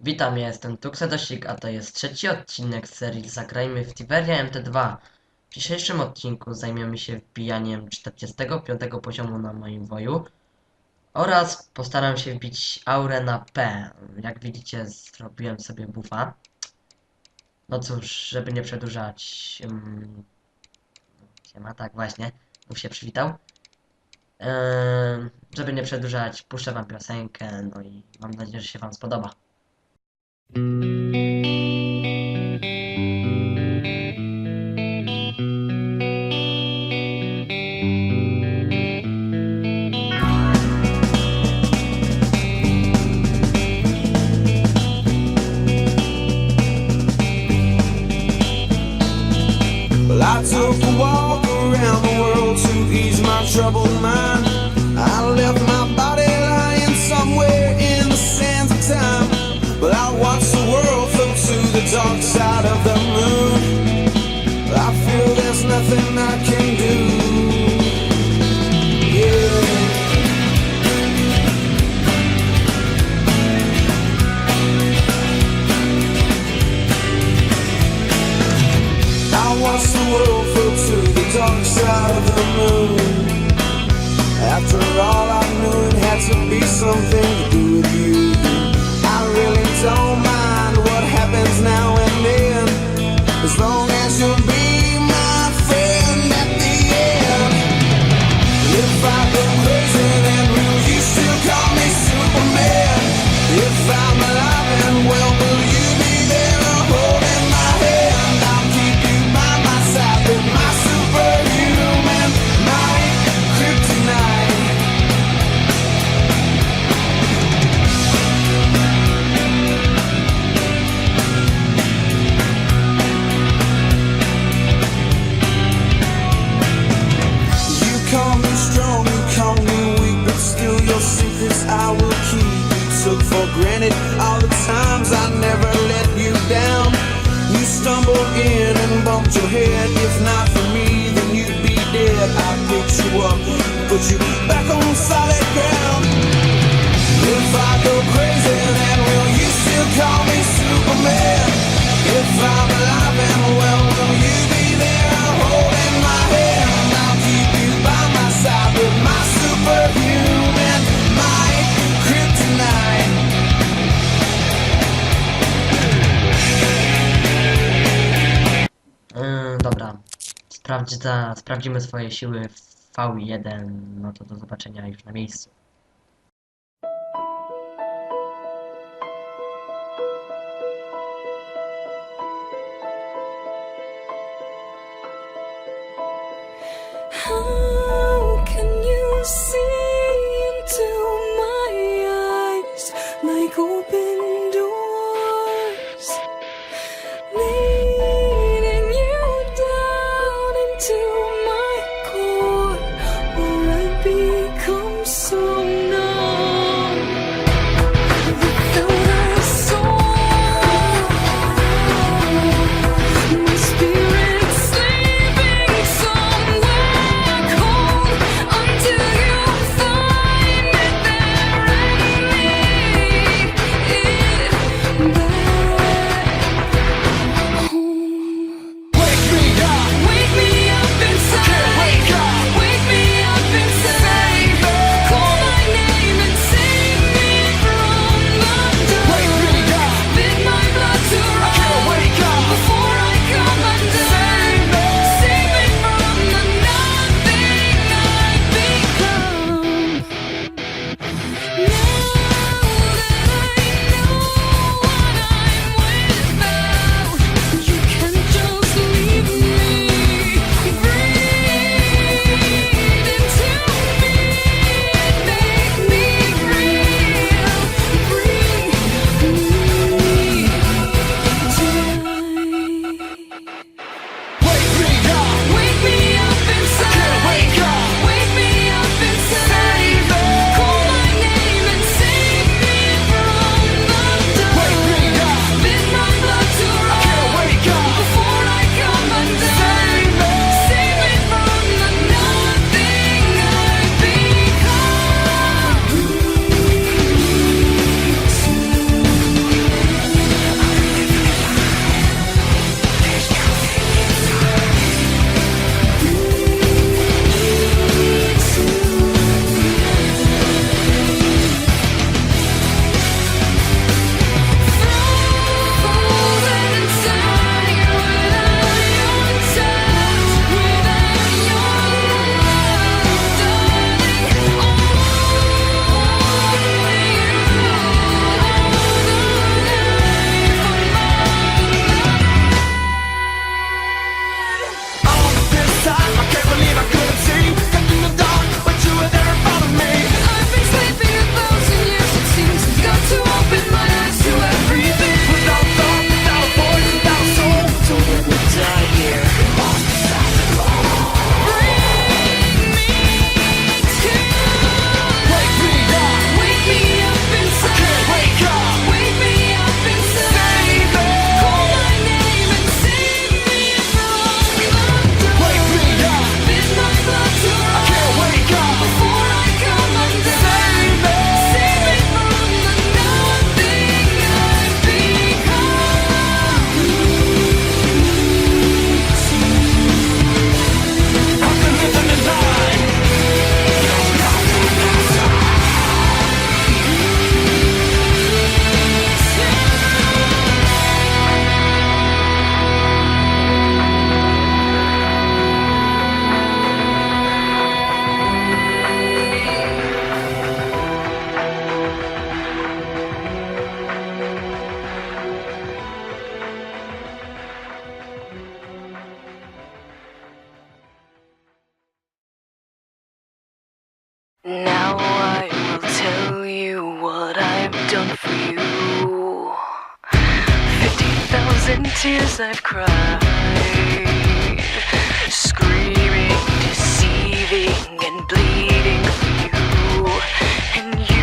Witam, ja jestem Tuxedosik, a to jest trzeci odcinek serii Zagrajmy w Tiveria MT2. W dzisiejszym odcinku zajmiemy się wbijaniem 45 poziomu na moim woju oraz postaram się wbić aurę na P. Jak widzicie zrobiłem sobie buffa. No cóż, żeby nie przedłużać... Um, siema, tak właśnie, buf się przywitał. Ehm, żeby nie przedłużać, puszczę wam piosenkę, no i mam nadzieję, że się wam spodoba. After all, I knew it had to be something to do with you. Yy, dobra, sprawdzimy swoje siły w V1, no to do zobaczenia już na miejscu. Done for you. Fifty thousand tears I've cried, screaming, deceiving, and bleeding for you, and you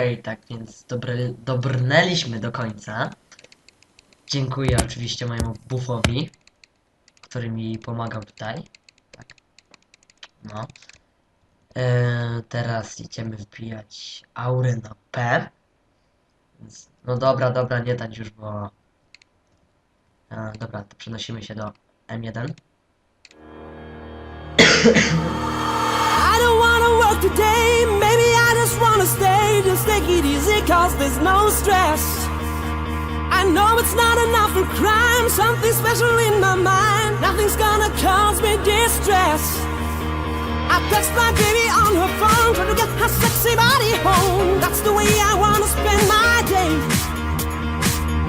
Okej, tak więc dobry, dobrnęliśmy do końca. Dziękuję oczywiście mojemu buffowi, który mi pomagał tutaj. Tak. No. E, teraz idziemy wbijać aury na P. Więc, no dobra, dobra, nie dać już, bo... E, dobra, to przenosimy się do M1. I don't wanna work today, maybe I just wanna stay. Just take it easy, cause there's no stress. I know it's not enough for crime, something special in my mind. Nothing's gonna cause me distress. I text my baby on her phone, trying to get her sexy body home. That's the way I wanna spend my day.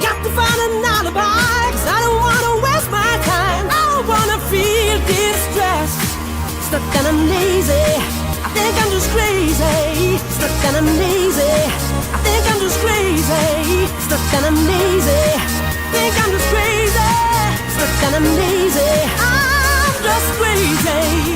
Got to find an alibi, cause I don't wanna waste my time. I don't wanna feel distress. Stuck and I'm lazy. I think I'm just crazy. Stuck and I'm lazy. I think I'm just crazy. Stuck and I'm lazy. Think I'm just crazy. Stuck and I'm lazy. I'm just crazy.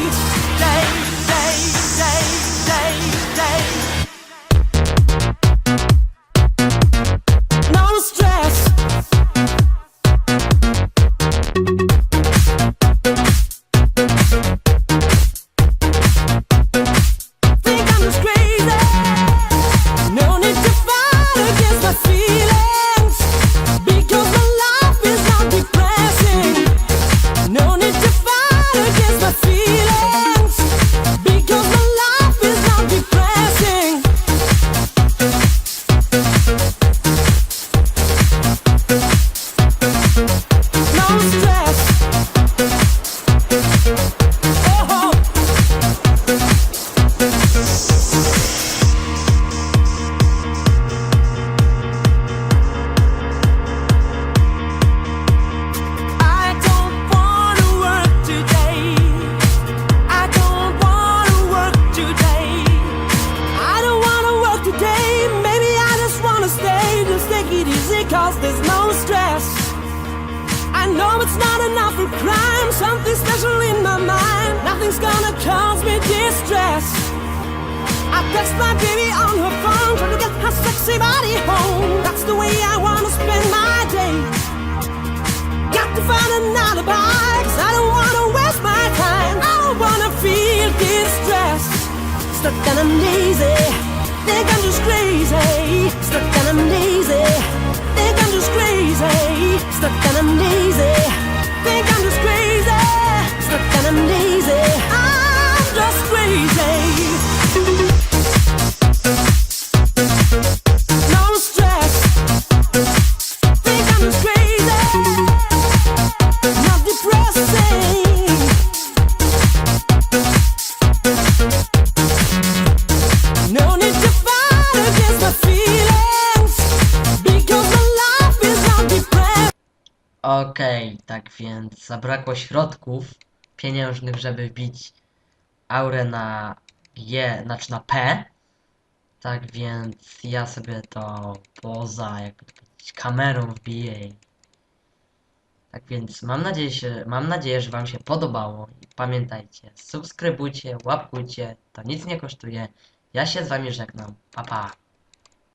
I text my baby on her phone, trying to get her sexy body home. That's the way I wanna spend my day. Got to find an alibi, cause I don't wanna waste my time. I don't wanna feel distressed. Stuck and I'm lazy, think I'm just crazy. Stuck and I'm lazy, think I'm just crazy. Stuck and I'm lazy, think I'm just crazy. Okej, tak więc zabrakło środków pieniężnych, żeby wbić aurę na G, znaczy na P. Tak więc ja sobie to poza jakby kamerą wbiję. Tak więc mam nadzieję, się, mam nadzieję, że Wam się podobało. I pamiętajcie, subskrybujcie, łapkujcie, to nic nie kosztuje. Ja się z Wami żegnam. Pa pa.